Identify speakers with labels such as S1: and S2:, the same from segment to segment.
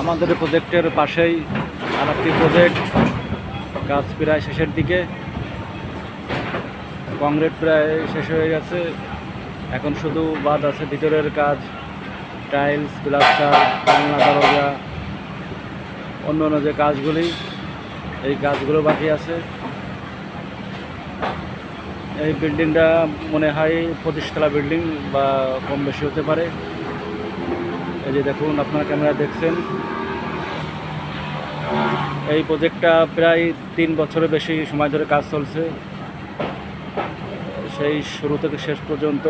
S1: আমাদের প্রজেক্টের পাশেই আর একটি প্রজেক্ট কাজ প্রায় শেষের দিকে। কংক্রিট প্রায় শেষ হয়ে গেছে। এখন শুধু বাদ আছে, ভিতরের কাজ টাইলস প্লাস্টার বাংলা দরজা অন্য অন্য যে কাজগুলি, এই কাজগুলো বাকি আছে। এই বিল্ডিংটা মনে হয় পঁচিশতলা বিল্ডিং বা কম বেশি হতে পারে। এই যে দেখুন, আপনারা ক্যামেরা দেখছেন। এই প্রজেক্টটা প্রায় তিন বছরের বেশি সময় ধরে কাজ চলছে। সেই শুরু থেকে শেষ পর্যন্ত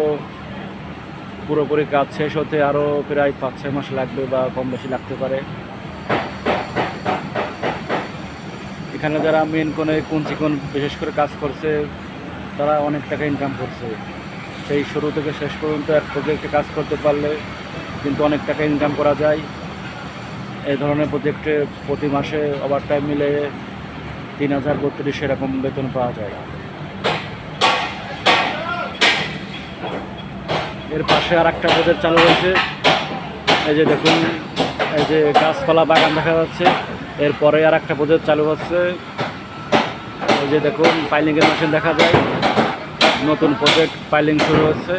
S1: পুরোপুরি কাজ শেষ হতে আরও প্রায় পাঁচ, ছয় মাস লাগবে বা কম বেশি লাগতে পারে। এখানে যারা মেন কোনে কোন চিকন বিশেষ করে কাজ করছে, তারা অনেক টাকা ইনকাম করছে। সেই শুরু থেকে শেষ পর্যন্ত এক প্রজেক্টে কাজ করতে পারলে কিন্তু অনেক টাকা ইনকাম করা যায়। এই ধরনের প্রজেক্টে প্রতি মাসে ওভার টাইম মিলে তিন হাজার বত্রিশ এরকম বেতন পাওয়া যায়। এর পাশে আর একটা প্রজেক্ট চালু হয়েছে। এই যে দেখুন, এই যে গাছপালা বাগান দেখা যাচ্ছে। এরপরে আর একটা প্রজেক্ট চালু হচ্ছে। এই যে দেখুন পাইলিংয়ের মেশিন দেখা যায়। নতুন প্রজেক্ট পাইলিং শুরু হচ্ছে।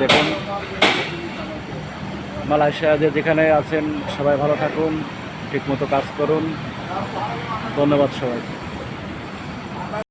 S1: দেখুন মালয়েশিয়া যেখানে আছেন সবাই ভালো থাকুন ঠিকমতো কাজ করুন। ধন্যবাদ সবাই